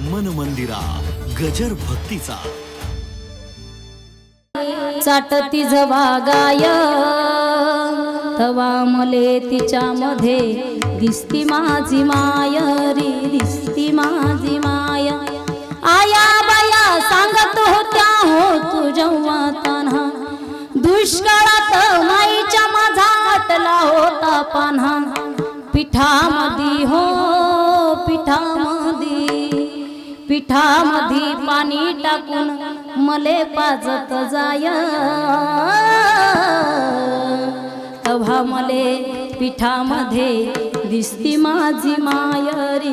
मन मंदिरा गजर भक्तीचा. चाटती जवा गाय तवा मले तिच्यामध्ये दिसती माझी माय रे दिसती माझी माय. आया बाया सांगत होत्या हो तू जेव्हा तान्हा. दुष्काळात माईच्या माझा आटला होता पान्हा. पिठामधी हो पिठामधी पिठामध्ये पाणी टाकून मले पाजत जाय. तव्हा मले पिठामध्ये दिसती माझी मायरी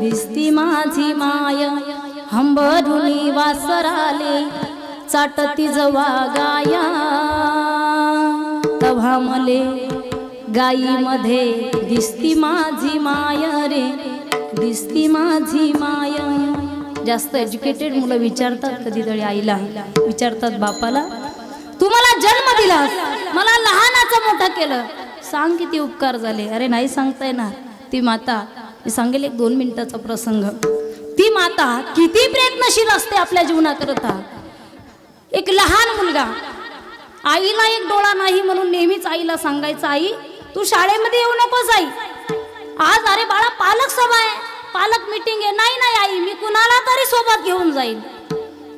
दिसती माझी माय. हंबरुनी वासराले चाटती जवा गाया. तव्हा मले गाईमध्ये दिसती माझी माय रे दिसती माझी माय. जास्त एज्युकेटेड मुलं विचारतात कधीतरी आईला. विचारतात बापाला तू मला जन्म दिला मला लहानाचं मोठं केलं. सांग किती उपकार झाले. अरे नाही सांगता येणार ती माता मी सांगेल एक दोन मिनिटाचा प्रसंग. ती माता किती प्रयत्नशील असते आपल्या जीवनाकरता. एक लहान मुलगा. आईला एक डोळा नाही म्हणून नेहमीच आईला सांगायचं आई तू शाळेमध्ये येऊ नकोस आई. आज अरे बाळा पालक सभा आहे. पालक मीटिंग आहे. नाही नाही आई मी कुणाला तरी सोबत घेऊन जाईल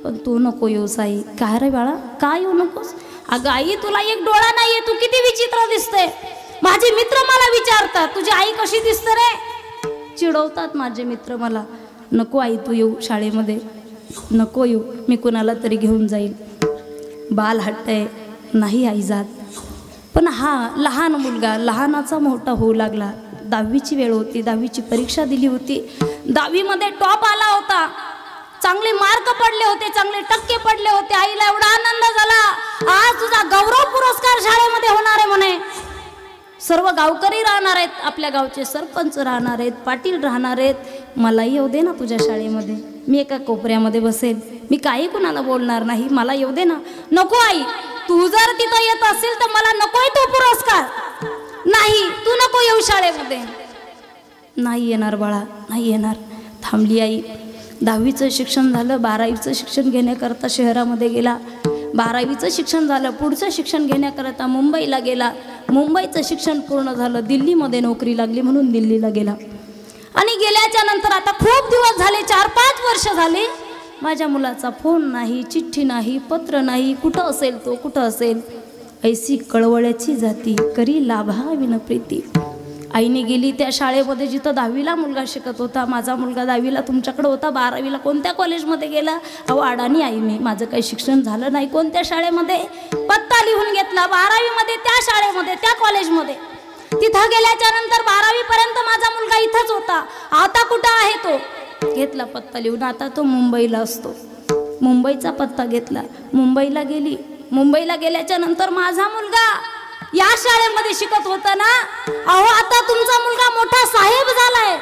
पण तू नको येऊस आई काय रे बाळा? काय येऊ नकोस? अगं आई तुला एक डोळा नाहीये. तू किती विचित्र दिसते माझे मित्र मला विचारतात तुझी आई कशी दिसते रे? चिडवतात माझे मित्र मला. नको आई तू येऊ शाळेमध्ये. नको येऊ. मी कुणाला तरी घेऊन जाईल बाल हट्टय नाही आई जात. पण हा लहान मुलगा लहानाचा मोठा होऊ लागला. दहावीची वेळ होती दहावीची परीक्षा दिली होती. दहावीमध्ये टॉप आला होता. चांगले मार्क पडले होते चांगले टक्के पडले होते. आईला एवढा आनंद झाला. आज तुझा गौरव पुरस्कार शाळेमध्ये होणार आहे म्हणे. सर्व गावकरी राहणार आहेत आपल्या गावचे सरपंच राहणार आहेत पाटील राहणार आहेत. मलाही येऊ दे ना तुझ्या शाळेमध्ये. मी एका कोपऱ्यामध्ये बसेल. मी काही कुणाला बोलणार नाही. मला येऊ दे ना. नको आई तू जर तिथं येत असेल तर मला नकोय तो पुरस्कार. नाही तू नको येऊ शाळेमध्ये. नाही येणार बाळा नाही येणार. थांबली आई. दहावीचं शिक्षण झालं बारावीचं शिक्षण घेण्याकरता शहरामध्ये गेला. बारावीचं शिक्षण झालं पुढचं शिक्षण घेण्याकरता मुंबईला गेला. मुंबईचं शिक्षण पूर्ण झालं दिल्लीमध्ये नोकरी लागली म्हणून दिल्लीला गेला. आणि गेल्याच्यानंतर आता खूप दिवस झाले चार पाच वर्ष झाले. माझ्या मुलाचा फोन नाही चिठ्ठी नाही पत्र नाही कुठं असेल तो कुठं असेल? ऐसी कळवळ्याची जाती करी लाभा विनप्रीती आईने गेली त्या शाळेमध्ये जिथं दहावीला मुलगा शिकत होता. माझा मुलगा दहावीला तुमच्याकडे होता. बारावीला कोणत्या कॉलेजमध्ये गेला? अहो अडाणी आईने. माझं काही शिक्षण झालं नाही कोणत्या शाळेमध्ये? पत्ता लिहून घेतला. बारावीमध्ये त्या शाळेमध्ये त्या कॉलेजमध्ये. तिथं गेल्याच्यानंतर बारावीपर्यंत माझा मुलगा इथंच होता. आता कुठं आहे तो? घेतला पत्ता लिहून. आता तो मुंबईला असतो. मुंबईचा पत्ता घेतला. मुंबईला गेली. मुंबईला गेल्याच्यानंतर माझा मुलगा या शाळेमध्ये शिकत होता ना? अहो आता तुमचा मुलगा मोठा साहेब झालाय.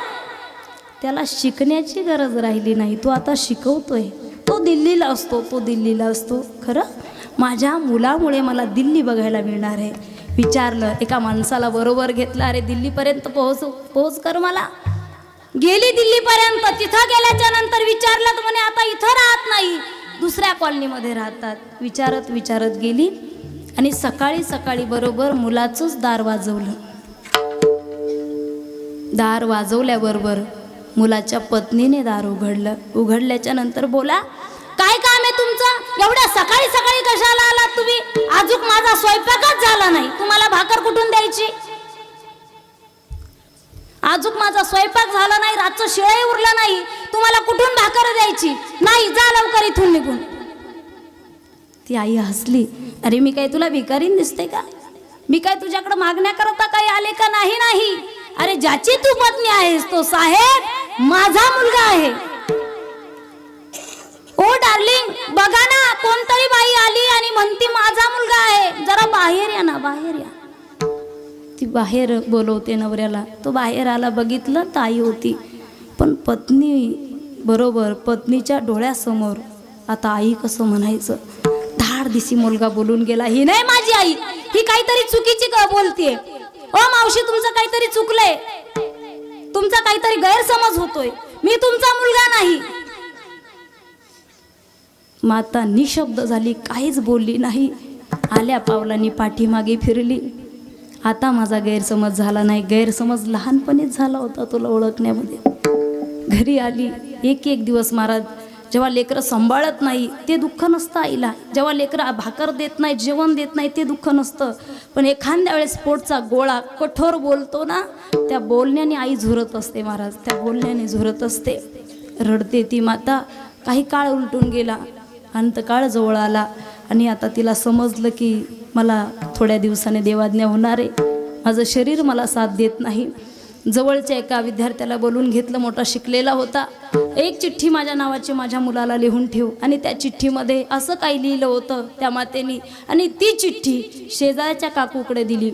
त्याला शिकण्याची गरज राहिली नाही. तो आता शिकवतोय. तो दिल्लीला असतो तो दिल्लीला असतो. खरं? माझ्या मुलामुळे मला दिल्ली बघायला मिळणार आहे. विचारलं एका माणसाला बरोबर घेतलं अरे दिल्लीपर्यंत पोहोच पोहोच कर मला. गेली दिल्लीपर्यंत. तिथं गेल्याच्यानंतर विचारलं तर म्हणे आता इथं राहत नाही. दुसऱ्या कॉलनीमध्ये राहतात. विचारत विचारत गेली आणि सकाळी सकाळी बरोबर मुलाचंच दार वाजवलं. दार वाजवल्याबरोबर मुलाच्या पत्नीने दार उघडलं. उघडल्याच्या नंतर बोला काय काम आहे तुमचं? एवढ्या सकाळी सकाळी कशाला आलात तुम्ही? अजून माझा स्वयंपाकच झाला नाही. तुम्हाला भाकर कुठून द्यायची? अजून माझा स्वयंपाक झाला नाही रातचं शिळही उरलं नाही तुम्हाला कुठून भाकर द्यायची? नाही जा लवकर इथून निघून. ती आई हसली. अरे मी काय तुला भिकारीन दिसते का? मी काय तुझ्याकडे मागण्याकरता काही आले का नाही नाही? अरे ज्याची तू पत्नी आहेस तो साहेब माझा मुलगा आहे. ओ डार्लिंग बघा ना कोणतरी बाई आली आणि म्हणती माझा मुलगा आहे. जरा बाहेर या ना बाहेर या. ती बाहेर बोलवते नवऱ्याला. तो बाहेर आला बघितलं ताई होती. पण पत्नी बरोबर पत्नीच्या डोळ्यासमोर आता आई कसं म्हणायचं? धाड दिसी मुलगा बोलून गेला ही नाही माझी आई. ही काहीतरी चुकीची क- बोलतीये. ओ मावशी तुमचं काहीतरी चुकलंय. तुमचा काहीतरी गैरसमज होतोय. मी तुमचा मुलगा नाही. माता निशब्द झाली काहीच बोलली नाही. आल्या पावलांनी पाठीमागे फिरली. आता माझा गैरसमज झाला नाही. गैरसमज लहानपणीच झाला होता तुला ओळखण्यामध्ये. घरी आली एक एक दिवस महाराज जेव्हा लेकरं सांभाळत नाही ते दुःख नसतं आईला. जेव्हा लेकरं भाकर देत नाही जेवण देत नाही ते दुःख नसतं. पण एखाद्या वेळेस पोटचा गोळा कठोर बोलतो ना त्या बोलण्याने आई झुरत असते महाराज. त्या बोलण्याने झुरत असते. रडते ती माता. काही काळ उलटून गेला. अंतकाळ जवळ आला. आणि आता तिला समजलं की मला थोड्या दिवसाने देवाज्ञा होणार आहे. माझं शरीर मला साथ देत नाही. जवळच्या एका विद्यार्थ्याला बोलून घेतलं मोठा शिकलेला होता. एक चिठ्ठी माझ्या नावाची माझ्या मुलाला लिहून ठेव. आणि त्या चिठ्ठीमध्ये असं काही लिहिलं होतं त्या मातेनी. आणि ती चिठ्ठी शेजारच्या काकूकडे दिली.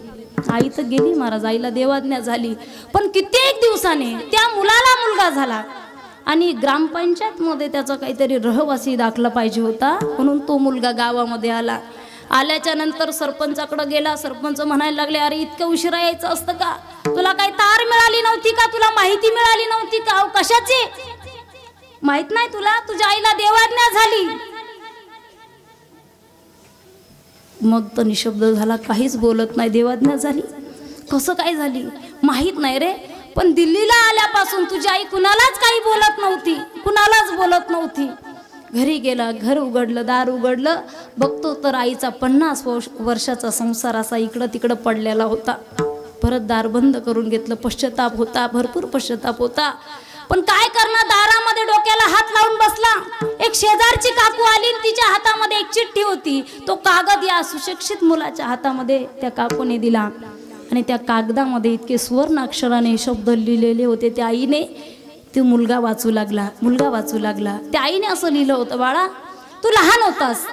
आई तर गेली महाराज आईला देवाज्ञा झाली. पण कित्येक दिवसाने त्या मुलाला मुलगा झाला. आणि ग्रामपंचायतमध्ये त्याचा काहीतरी रहवासी दाखला पाहिजे होता म्हणून तो मुलगा गावामध्ये आला. आल्याच्यानंतर सरपंचाकडे गेला सरपंच म्हणायला लागले अरे इतकं उशिरा यायचं असतं का? तुला काही तार मिळाली नव्हती का? तुला माहिती मिळाली नव्हती का? कशाची? माहीत नाही तुला तुझ्या आईला देवाज्ञा झाली. मग तर निशब्द झाला काहीच बोलत नाही देवाज्ञा झाली. कसं काय झाली? माहीत नाही रे. पण दिल्लीला आल्यापासून तुझी आई कुणालाच काही बोलत नव्हती कुणालाच बोलत नव्हती. घरी गेला घर उघडलं दार उघडलं बघतो तर आईचा पन्नास वर्ष वर्षाचा संसार असा इकडं तिकडं पडलेला होता. परत दार बंद करून घेतलं पश्चाताप होता भरपूर पश्चाताप होता. पण काय करणार दारामध्ये डोक्याला हात लावून बसला. एक शेजारची काकू आली तिच्या हातामध्ये एक चिठ्ठी होती. तो कागद या सुशिक्षित मुलाच्या हातामध्ये त्या काकूने दिला. आणि त्या कागदामध्ये इतके सुवर्ण अक्षराने शब्द लिहिलेले होते त्या आईने. तो मुलगा वाचू लागला मुलगा वाचू लागला. त्या आईने असं लिहिलं होतं बाळा तू लहान होतास.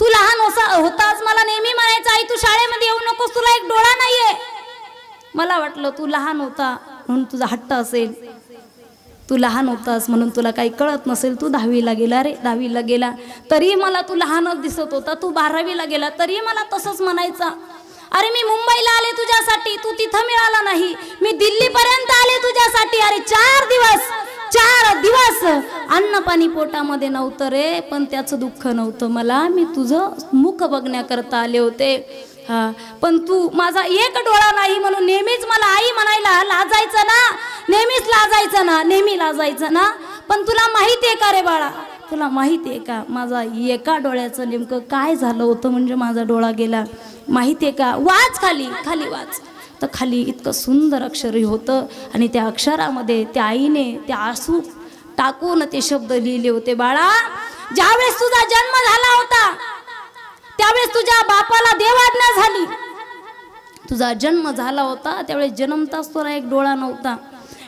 तू लहान असा होतास मला नेहमी म्हणायचं आई तू शाळेमध्ये येऊ नकोस तुला एक डोळा नाहीये. मला वाटलं तू लहान होता म्हणून तुझा हट्ट असेल. तू लहान होतास म्हणून तुला काही कळत नसेल. तू दहावीला गेला रे दहावीला गेला. तरी मला तू लहानच दिसत होता. तू बारावीला गेला तरी मला तसंच म्हणायचा. अरे मी मुंबईला आले तुझ्यासाठी तू तिथं मिळाला नाही. मी दिल्लीपर्यंत आले तुझ्यासाठी. अरे चार दिवस चार दिवस. अन्न पाणी पोटामध्ये नव्हतं रे पण त्याचं दुःख नव्हतं मला. मी तुझं मुख बघण्याकरता आले होते. हा पण तू माझा एक डोळा नाही म्हणून नेहमीच मला आई म्हणायला लाजायचं ना. नेहमीच लाजायचं ना नेहमी लाजायचं ना. पण तुला माहिती आहे का रे बाळा? तुला माहिती आहे का? माझा एका डोळ्याचं नेमकं काय झालं होतं म्हणजे माझा डोळा गेला? माहिती आहे का? वाच खाली खाली वाच. तर खाली इतकं सुंदर अक्षरही होतं. आणि त्या अक्षरामध्ये त्या आईने त्या आसू टाकून ते शब्द लिहिले होते बाळा ज्यावेळेस तुझा जन्म झाला होता त्यावेळेस तुझ्या बापाला देवाज्ञा झाली. तुझा जन्म झाला होता त्यावेळेस जन्मताच तुला एक डोळा नव्हता.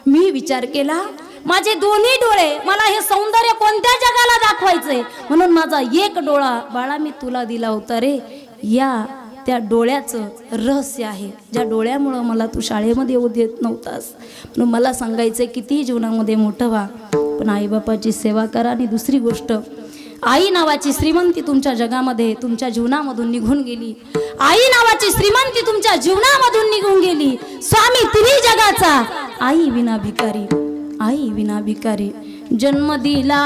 मी विचार केला माझे दोन्ही डोळे मला हे सौंदर्य कोणत्या जगाला दाखवायचंय? म्हणून माझा एक डोळा बाळा मी तुला दिला होता रे. या त्या डोळ्याचं रहस्य आहे. ज्या डोळ्यामुळं मला तू शाळेमध्ये येऊ देत नव्हतास. म्हणून मला सांगायचं कितीही जीवनामध्ये मोठं व्हा पण आईबापाची सेवा करा. आणि दुसरी गोष्ट आई नावाची श्रीमंती तुमच्या जगामध्ये तुमच्या जीवनामधून निघून गेली. आई नावाची श्रीमंती तुमच्या जीवनामधून निघून गेली. स्वामी तिन्ही जगाचा. आई विना भिकारी आई विना भिकारी. जन्म दिला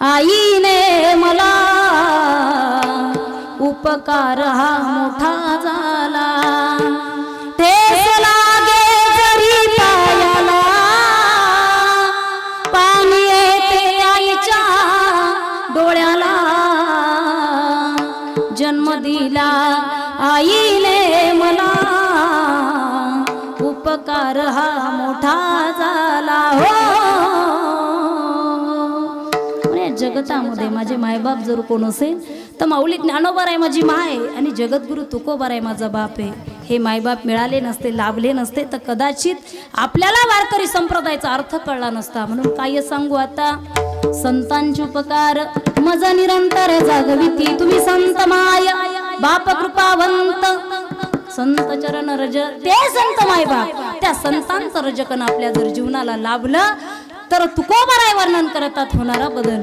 आईने मला. उपकार हा मोठा झाला. ठेस लागे जरी पायाला पाणी येते आईच्या डोळ्याला. जन्म दिला आईने मला. उपकार हा मोठा झाला. हो. जगतामध्ये माझे मायबाप जर कोण असेल तर माऊली ज्ञानोबर आहे माझी माय आणि जगद्गुरु तुकोबर आहे माझा बाप आहे. हे मायबाप मिळाले नसते लाभले नसते तर कदाचित आपल्याला वारकरी संप्रदायाचा अर्थ कळला नसता. म्हणून काय सांगू आता? संतांचे उपकार मज निरंतर जागविती. तुम्ही संत माय बाप कृपावंत. संत चरण रज ते संत मायबाप. त्या संतांचं रजकन आपल्या जर जीवनाला लाभलं तर तुकोबाराय वर्णन करतात होणारा बदल.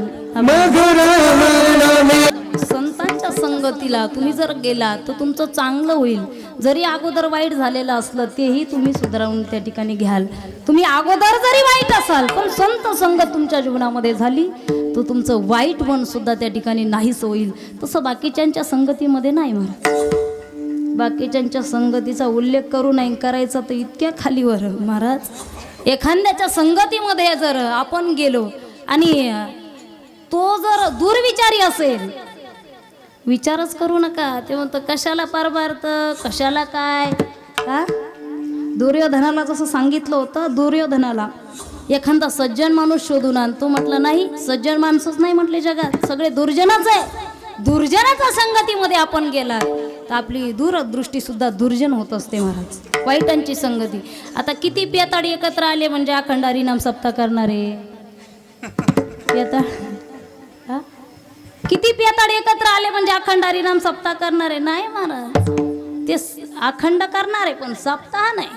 संतांच्या संगतीला तुम्ही जर गेला तर तुमचं चांगलं होईल. जरी अगोदर वाईट झालेलं असलं तेही तुम्ही सुधारून त्या ठिकाणी घ्याल. तुम्ही अगोदर जरी वाईट असाल पण संत संगत तुमच्या जीवनामध्ये झाली तर तुमचं वाईट मन सुद्धा त्या ठिकाणी नाहीच होईल. तसं बाकीच्यांच्या संगतीमध्ये नाही महाराज. बाकीच्यांच्या संगतीचा उल्लेख करू नाही करायचा तर इतक्या खालीवर महाराज. एखाद्याच्या संगतीमध्ये जर आपण गेलो आणि तो जर दुर्विचारी असेल विचारच करू नका. ते म्हणतं कशाला परमार्थ कशाला काय? का दुर्योधनाला जसं सांगितलं होतं दुर्योधनाला एखादा सज्जन माणूस शोधून आण तो म्हटलं नाही सज्जन माणसंच नाही म्हटले जगात. सगळे दुर्जनच आहे. दुर्जनाच्या संगतीमध्ये आपण गेला तर आपली दूरदृष्टी सुद्धा दुर्जन होत असते महाराज. वाईटांची संगती. आता किती पेताड एकत्र आले म्हणजे अखंड हरिनाम सप्ताह करणारे? पेताड किती पेताड एकत्र आले म्हणजे अखंड हरिनाम सप्ताह करणार? आहे नाही महाराज. ते अखंड करणार आहे पण सप्ताह नाही.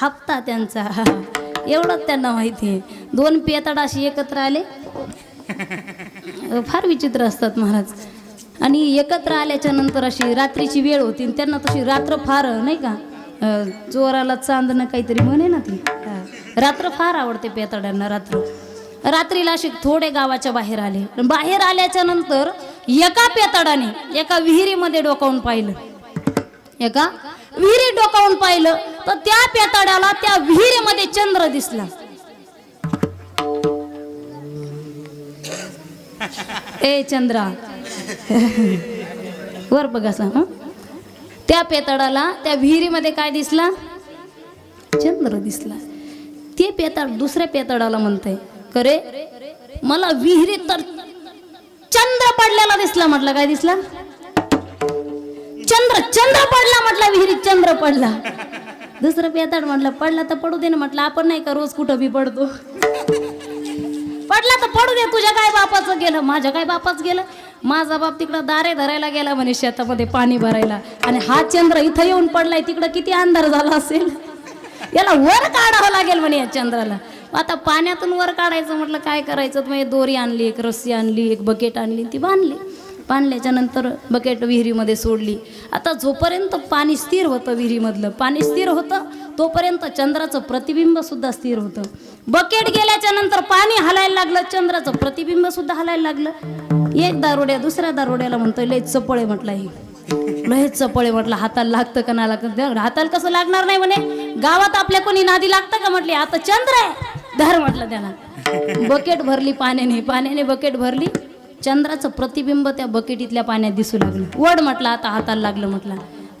हप्ता त्यांचा. एवढंच त्यांना माहिती आहे. दोन पेताड अशी एकत्र आले. फार विचित्र असतात महाराज. आणि एकत्र आल्याच्यानंतर अशी रात्रीची वेळ होती आणि त्यांना तशी रात्र फार नाही का? जोराला चोराला चांदणं काहीतरी म्हणे ना ती. रात्र फार आवडते पेताड्यांना रात्र. रात्रीला असे थोडे गावाच्या बाहेर आले. बाहेर आल्याच्यानंतर एका पेताडाने एका विहिरीमध्ये डोकावून पाहिलं. एका विहिरी डोकावून पाहिलं. तर त्या पेताड्याला त्या विहिरीमध्ये चंद्र दिसला. ए चंद्रा. वर बघा हं? त्या पेताडाला त्या विहिरीमध्ये काय दिसला? चंद्र दिसला. ते पेताड दुसऱ्या पेताडाला म्हणतंय करे मला विहिरीत तर चंद्र पडलेला दिसला म्हटलं काय दिसला? चंद्र चंद्र पडला म्हटलं विहिरीत चंद्र पडला. दुसरं पेताड म्हटलं पडला तर पडू दे ना म्हटलं आपण नाही का रोज कुठं बी पडतो? पडला तर पडू दे तुझ्या काय बापाचं गेलं? माझ्या काय बापाच गेलं? माझा बाप तिकडं दारे धरायला गेला म्हणे शेतामध्ये पाणी भरायला. आणि हा चंद्र इथं येऊन पडलाय तिकडं किती अंधार झाला असेल? याला वर काढावं लागेल म्हणे या चंद्राला. आता पाण्यातून वर काढायचं म्हटलं काय करायचं? तर मग दोरी आणली एक रस्सी आणली एक बकेट आणली ती बांधली. बांधल्याच्या नंतर बकेट विहिरीमध्ये सोडली. आता जोपर्यंत पाणी स्थिर होतं विहिरीमधलं पाणी स्थिर होतं तोपर्यंत चंद्राचं प्रतिबिंब सुद्धा स्थिर होतं. बकेट गेल्याच्यानंतर पाणी हलायला लागलं चंद्राचं प्रतिबिंब सुद्धा हलायला लागलं. एक दारोड्या दुसऱ्या दारोड्याला म्हणतोय लय चपळे म्हटलं हे. लय चपळे म्हटलं हाताला लागतं का नाही लागतं? हाताला कसं लागणार नाही म्हणे? गावात आपल्या कोणी नादी लागतं का म्हटले? आता चंद्र आहे. धर म्हटलं त्याला. बकेट भरली पाण्याने पाण्याने बकेट भरली. चंद्राचं प्रतिबिंब त्या बकेटीतल्या पाण्यात दिसू लागलं. वड म्हटलं आता हाताला लागलं म्हटलं.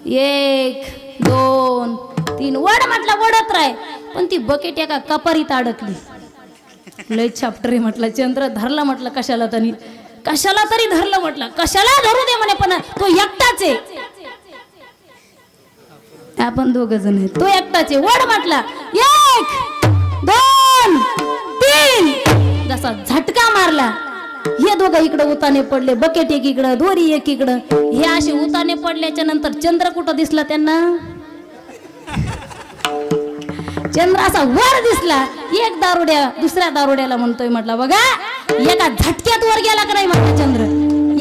एक दोन तीन वड म्हटलं वडत राय. पण ती बकेट एका कपारीत अडकली. लय छापटरे म्हटलं. चंद्र धरला म्हटलं कशाला तरी. कशाला तरी धरलं म्हटलं. कशाला धरू दे म्हणे पण तो एकटाच आहे. आपण दोघ जण आहेत तो एकटाच आहे. वड म्हटला एक जसा झटका मारला. हे दोघं इकडं उताने पडले बकेट एक इकडं दोरी एक इकडं. हे असे उताने पडल्याच्या नंतर चंद्र कुठं दिसला त्यांना? चंद्र असा वर दिसला. एक दारुड्या दुसऱ्या दारुड्याला म्हणतोय म्हटलं बघा एका झटक्यात वर गेला का नाही? म्हटलं चंद्र.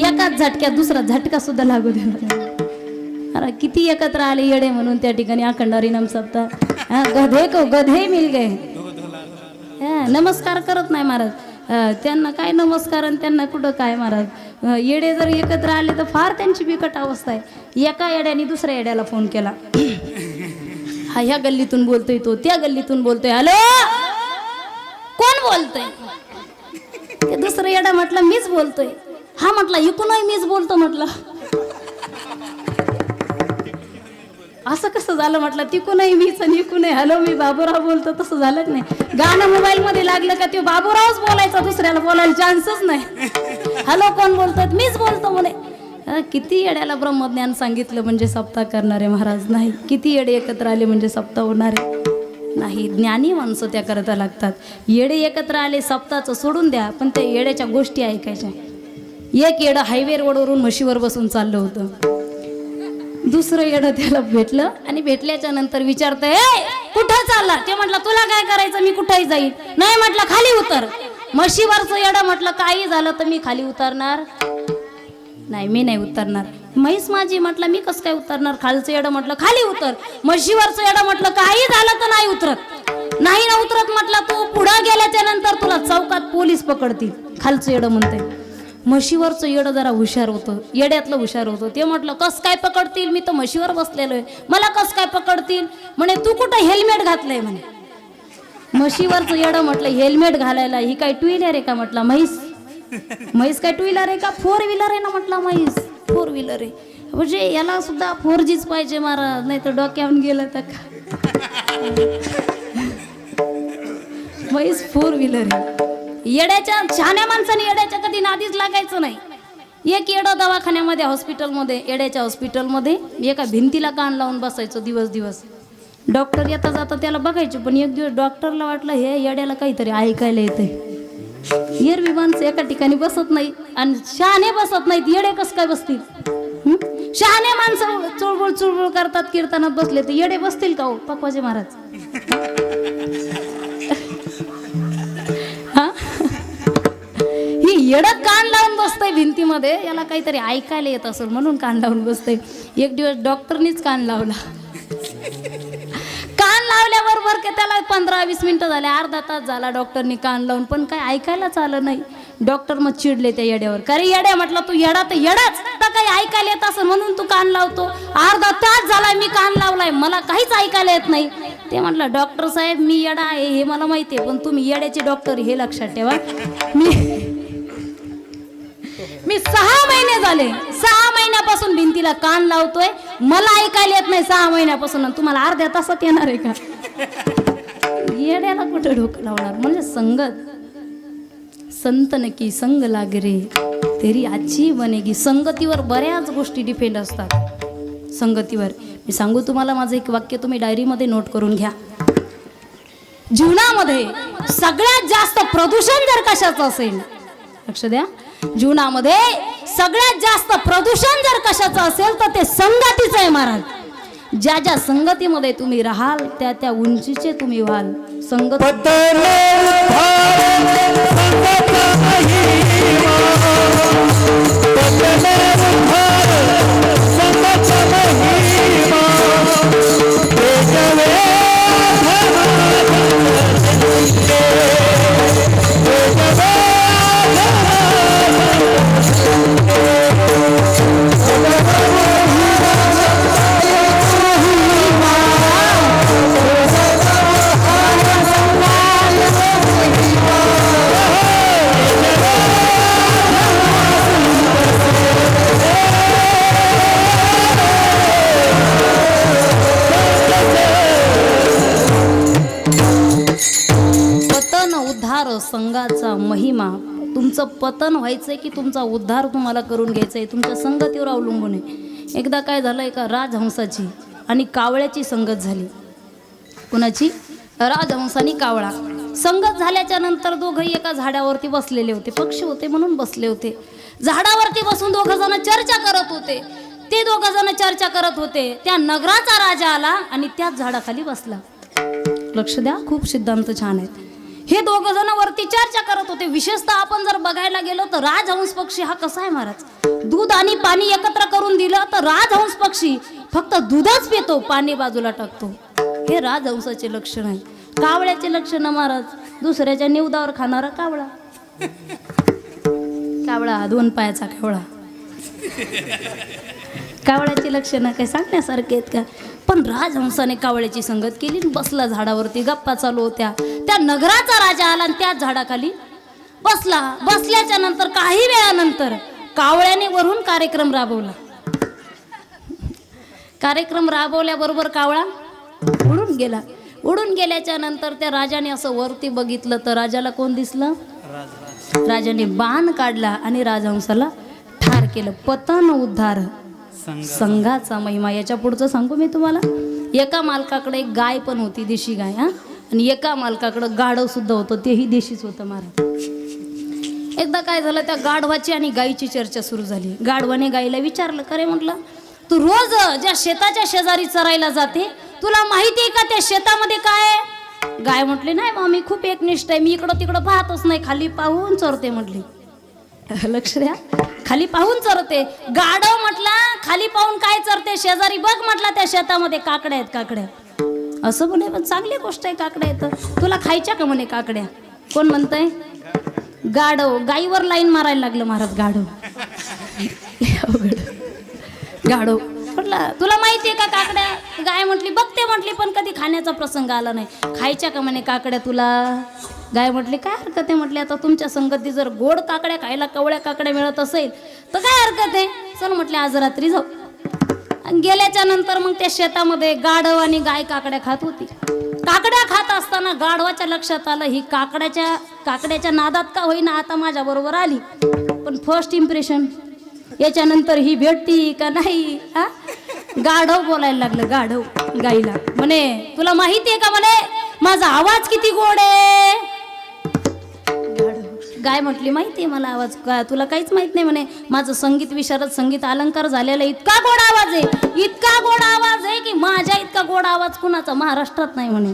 एकाच झटक्यात दुसरा झटका सुद्धा लागू दे अरे किती एकत्र आले येडे म्हणून त्या ठिकाणी अखंड हरिनाम सप्ताह. हा, गधे को गधे मिल गए. नमस्कार करत नाही महाराज. त्यांना काय नमस्कार आणि त्यांना कुठं काय महाराज? येडे जर एकत्र आले तर फार त्यांची बिकट अवस्था आहे. एका येड्याने दुसऱ्या येड्याला फोन केला. हा ह्या गल्लीतून बोलतोय तो त्या गल्लीतून बोलतोय हॅलो कोण बोलतोय? ते दुसरं येडा म्हटलं मीच बोलतोय. हा म्हटला इकूनही मीच बोलतो म्हटलं. असं कसं झालं म्हटलं तिकूनही मीच आणि इकूनही हॅलो मी बाबूराव बोलतो. तसं झालंच नाही. गाणं मोबाईल मध्ये लागलं का ते बाबूरावच बोलायचा दुसऱ्याला बोलायला चान्सच नाही. हॅलो कोण बोलतात मीच बोलतो म्हणे. किती येड्याला ब्रह्मज्ञान सांगितलं म्हणजे सप्ताह करणारे महाराज नाही. किती येडे एकत्र आले म्हणजे सप्ताह होणारे नाही ज्ञानी माणसं त्या करता लागतात. येडे एकत्र आले सप्ताचं सोडून द्या पण त्या येड्याच्या गोष्टी ऐकायच्या. एक येडं हायवे रोडवरून म्हशीवर बसून चाललं होतं. दुसरं येणं त्याला भेटलं आणि भेटल्याच्या नंतर विचारतंय कुठं चालला? ते म्हटलं तुला काय करायचं? मी कुठेही जाईल नाही म्हटलं खाली उतर. म्हशीवरचं येडं म्हटलं काही झालं तर मी खाली उतरणार. नाही मी नाही उतरणार. म्हैस माझी म्हटलं मी कसं काय उतरणार? खालचं येडं म्हटलं खाली उतर. म्हशीवरचं येडं म्हटलं काही झालं तर नाही उतरत. नाही ना उतरत म्हटलं तू पुढं गेल्याच्यानंतर तुला चौकात पोलीस पकडतील. खालचं येडं म्हणते म्हशीवरचं येडं जरा हुशार होतं. येड्यातलं हुशार होतं. ते म्हटलं कस काय पकडतील? मी तर म्हशीवर बसलेलो आहे मला कस काय पकडतील? म्हणे तू कुठं हेल्मेट घातलंय? म्हणे. म्हशीवरचं येडं म्हटलं हेल्मेट घालायला. ही काय टू व्हीलर आहे का म्हटलं म्हैस? म्हैस काय टू व्हीलर आहे का? फोर व्हीलर आहे ना म्हटलं म्हैस? फोर व्हीलर आहे. म्हणजे याला सुद्धा फोर जीच पाहिजे महाराज नाही तर डोक्यावून गेलं तर का? म्हैस फोर व्हीलर आहे. येड्याच्या शहाण्या माणसाने येड्याच्या कधी नादीच लागायचं नाही. एक येडं दवाखान्यामध्ये हॉस्पिटलमध्ये येड्याच्या हॉस्पिटलमध्ये एका भिंतीला कान लावून बसायचं दिवस दिवस. डॉक्टर येता जाता त्याला बघायचे पण एक दिवस डॉक्टरला वाटलं हे येड्याला काहीतरी ऐकायला येते एरवी माणसं एका ठिकाणी बसत नाही आणि शहाणे बसत नाहीत. येडे कस काय बसतील? शहाणे माणसं चुळबुळ चुळबुळ करतात कीर्तनात बसले तर येडे बसतील का हो पकवाजे महाराज? येडं कान लावून बसतंय भिंतीमध्ये. याला काहीतरी ऐकायला येत असेल म्हणून कान लावून बसतंय. एक दिवस डॉक्टरनीच कान लावला. कान लावल्याबरोबर का त्याला पंधरा वीस मिनिटं झाले. अर्धा तास झाला डॉक्टरनी कान लावून पण काय ऐकायलाच आलं नाही. डॉक्टर मग चिडले त्या येड्यावर. खरे येड्या म्हटलं तू येडा तर येडाच. तर काही ऐकायला येत असं म्हणून तू कान लावतो? अर्धा तास झालाय मी कान लावलाय. मला काहीच ऐकायला येत नाही. ते म्हटलं डॉक्टर साहेब मी येडा आहे हे मला माहिती आहे पण तुम्ही येड्याचे डॉक्टर हे लक्षात ठेवा. मी मी सहा महिने झाले. सहा महिन्यापासून भिंतीला कान लावतोय. मला ऐकायला येत नाही सहा महिन्यापासून. तुम्हाला अर्ध्या तासात येणार आहे का? येड्याला कुठं डोकं लावणार? म्हणजे संगत. संत नकी संग लाग रे. तेरी आजी बनेगी संगतीवर बऱ्याच गोष्टी डिपेंड असतात. संगतीवर. मी सांगू तुम्हाला माझं एक वाक्य तुम्ही डायरीमध्ये नोट करून घ्या. जीवनामध्ये सगळ्यात जास्त प्रदूषण जर कशाचं असेल लक्ष द्या. जीवनामध्ये सगळ्यात जास्त प्रदूषण जर कशाचं असेल तर ते संगतीचं आहे महाराज. ज्या ज्या संगतीमध्ये तुम्ही राहाल त्या त्या उंचीचे तुम्ही व्हाल. संगत पतन व्हायचं आहे की तुमचा उद्धार तुम्हाला करून घ्यायचा आहे तुमच्या संगतीवर अवलंबून आहे. एकदा काय झालं एका राजहंसाची आणि कावळ्याची संगत झाली. कुणाची? राजहंस आणि कावळा. संगत झाल्याच्यानंतर दोघंही एका झाडावरती बसलेले होते. पक्षी होते म्हणून बसले होते. झाडावरती बसून दोघं जण चर्चा करत होते. ते दोघं जण चर्चा करत होते. त्या नगराचा राजा आला आणि त्याच झाडाखाली बसला. लक्ष द्या खूप सिद्धांत छान आहेत. हे दोघं जण वरती चर्चा करत होते. विशेषतः आपण जर बघायला गेलो तर राजहंस पक्षी हा कसा आहे महाराज? दूध आणि पाणी एकत्र करून दिलं तर राजहंस पक्षी फक्त दूधच पितो पाणी बाजूला टाकतो. हे राजहंसाचे लक्षण आहे. कावळ्याचे लक्षण महाराज. दुसऱ्याच्या निवदावर खाणारा कावळा. कावळा दोन पायाचा कावळा. कावळ्याची लक्षणं काही सांगण्यासारखे आहेत का? पण राजहंसाने कावळ्याची संगत केली आणि बसला झाडावरती. गप्पा चालू होत्या. त्या नगराचा राजा आला आणि त्याच झाडाखाली बसला. बसल्याच्या नंतर काही वेळानंतर कावळ्याने वरून कार्यक्रम राबवला. कार्यक्रम राबवल्याबरोबर कावळा उडून गेला. उडून गेल्याच्यानंतर त्या राजाने असं वरती बघितलं तर राजाला कोण दिसलं? राजाने बाण काढला आणि राजहंसाला ठार केलं. पतन उद्धार. संघाचा. महिमा. याच्या पुढचं सांगू मी तुम्हाला? एका मालकाकडे एक गाय पण होती देशी गाय हा? आणि एका मालकाकडं गाढव सुद्धा होतं तेही देशीच होतं महाराज. एकदा काय झालं त्या गाढवाची आणि गायीची चर्चा सुरू झाली. गाढवाने गायीला विचारलं खरे म्हटलं तू रोज ज्या शेताच्या शेजारी चरायला जाते तुला माहिती आहे का त्या शेतामध्ये काय आहे? गाय म्हटली नाही मग मी खूप एकनिष्ठ आहे मी इकडं तिकडं पाहतच नाही खाली पाहून चरते म्हटली. लक्ष द्या. खाली पाहून चरते. गाढव म्हटला खाली पाहून काय चरते? शेजारी बघ म्हटला त्या शेतामध्ये काकड्या आहेत काकड्या. असं म्हणे पण चांगली गोष्ट आहे काकड्या आहेत. तुला खायच्या का म्हणे काकड्या? कोण म्हणतंय? गाढव. गाईवर लाईन मारायला लागलं महाराज गाढव. अवघड. गाढव. म्हटलं तुला माहिती आहे का काकड्या? गाय म्हटली बघते म्हटली पण कधी खाण्याचा प्रसंग आला नाही. खायच्या का म्हणे काकड्या तुला? गाय म्हटली काय हरकत आहे? म्हटली आता तुमच्या संगती जर गोड काकड्या खायला कवळ्या काकड्या मिळत असेल तर काय हरकत आहे? चल म्हटले आज रात्री जाऊ. आणि गेल्याच्यानंतर मग त्या शेतामध्ये गाढव आणि गाय काकड्या खात होती. काकड्या खात असताना गाढवाच्या लक्षात आलं ही काकड्याच्या काकड्याच्या नादात का होईना आता माझ्या बरोबर आली. पण फर्स्ट इम्प्रेशन याच्यानंतर ही भेटती का नाही हा? गाढव बोलायला लागलं गाढव गाईला. म्हणे तुला माहिती आहे का म्हणे? माझा आवाज किती गोड आहे? गाय म्हटली माहिती आहे मला आवाज का? तुला काहीच माहीत नाही म्हणे. माझं संगीत विशारद संगीत अलंकार झालेला इतका गोड आवाज आहे. इतका गोड आवाज आहे की माझ्या इतका गोड आवाज कुणाचा? महाराष्ट्रात नाही म्हणे.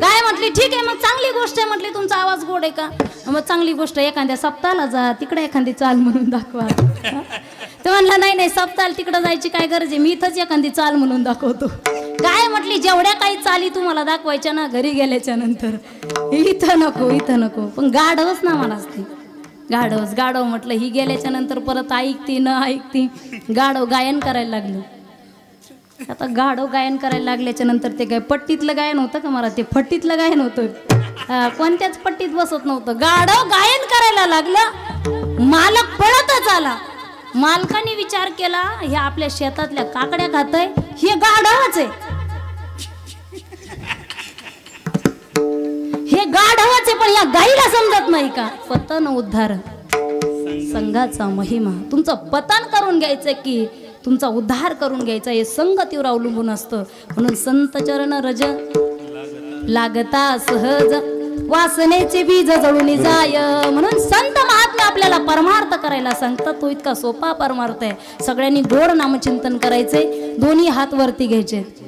गाय म्हटली ठीक आहे मग चांगली गोष्ट आहे. म्हटली तुमचा आवाज गोड आहे का? मग चांगली गोष्ट आहे, एखाद्या सप्ताहाला जा तिकडे एखादी चाल म्हणून दाखवा. तो म्हणला नाही नाही सप्ताल तिकडं जायची काय गरज आहे? मी इथंच एखादी चाल म्हणून दाखवतो. काय? म्हटली जेवढ्या काही चाली तुम्हाला दाखवायच्या ना घरी गेल्याच्यानंतर. इथं नको इथं नको. पण गाढवच ना मला असते गाढवच गाढव म्हटलं ही गेल्याच्यानंतर परत ऐकती न ऐकती. गाढव गायन करायला लागलं. आता गाढव गायन करायला लागल्याच्या नंतर ते काय पट्टीतलं गायन होतं का मला? ते फट्टीतलं गायन होतं. कोणत्याच पट्टीत बसत नव्हतं. गाढव गायन करायला लागलं? मालक पळतच आला. मालकाने विचार केला हे आपल्या शेतातल्या काकड्या खातय हे गाढवच आहे. हे गाढवच आहे पण या गाईला समजत नाही का? पतन उद्धार. संघाचा महिमा. तुमचं पतन करून घ्यायचं की तुमचा उद्धार करून घ्यायचा हे संगतीवर अवलंबून असतं. म्हणून संत चरण रज लागता सहज वासनेचे बीज जळून जाय. म्हणून संत महात्मा आपल्याला परमार्थ करायला सांगतात. तो इतका सोपा परमार्थ आहे. सगळ्यांनी गोड नामचिंतन करायचे. दोन्ही हात वरती घ्यायचे.